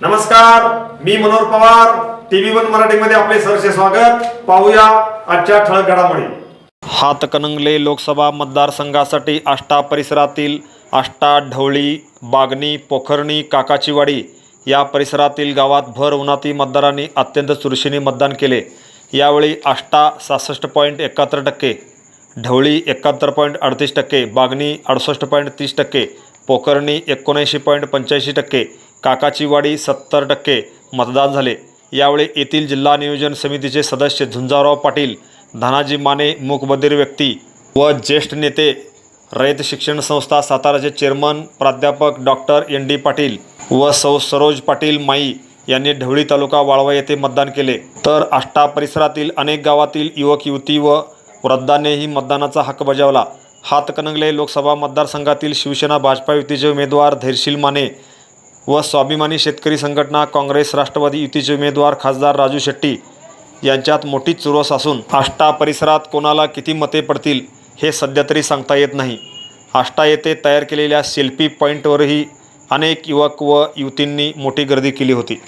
नमस्कार मी Manohar Pawar TV one मराठीमध्ये आपले सरसे स्वागत. पाहूया आजच्या ठळक घडामोडी. हातकणंगले लोकसभा मतदारसंघासाठी आष्टा परिसरातील आष्टा ढवळी बागणी पोखरणी काकाचीवाडी या परिसरातील गावात भर उन्हाती मतदारांनी अत्यंत चुरशीने मतदान केले. यावेळी आष्टा सहासष्ट पॉईंट एकाहत्तर टक्के ढवळी एकाहत्तर पॉईंट अडतीस टक्के बागणी अडुसष्ट पॉईंट तीस टक्के पोखरणी एकोणऐंशी पॉईंट पंच्याऐंशी टक्के काकाचीवाडी सत्तर टक्के मतदान झाले. यावेळी येथील जिल्हा नियोजन समितीचे सदस्य झुंजाराव पाटील धनाजी माने मूकबधीर व्यक्ती व ज्येष्ठ नेते रयत शिक्षण संस्था साताराचे चेअरमन प्राध्यापक डॉक्टर एन डी पाटील व सौ सरोज पाटील माई यांनी ढवळी तालुका वाळवा येथे मतदान केले. तर आष्टा परिसरातील अनेक गावातील युवक युवती व वृद्धांनीही मतदानाचा हक्क बजावला. हातकणंगले लोकसभा मतदारसंघातील शिवसेना भाजपा युतीचे उमेदवार धैर्शील माने व स्वाभिमानी शेतकरी संघटना काँग्रेस राष्ट्रवादी युतीचे उमेदवार खासदार राजू शेट्टी यांच्यात मोठी चुरस असून आष्टा परिसरात कोणाला किती मते पडतील हे सध्या तरी सांगता येत नाही. आष्टा येथे तयार केलेल्या सेल्फी पॉईंटवरही अनेक युवक व युवतींनी मोठी गर्दी केली होती.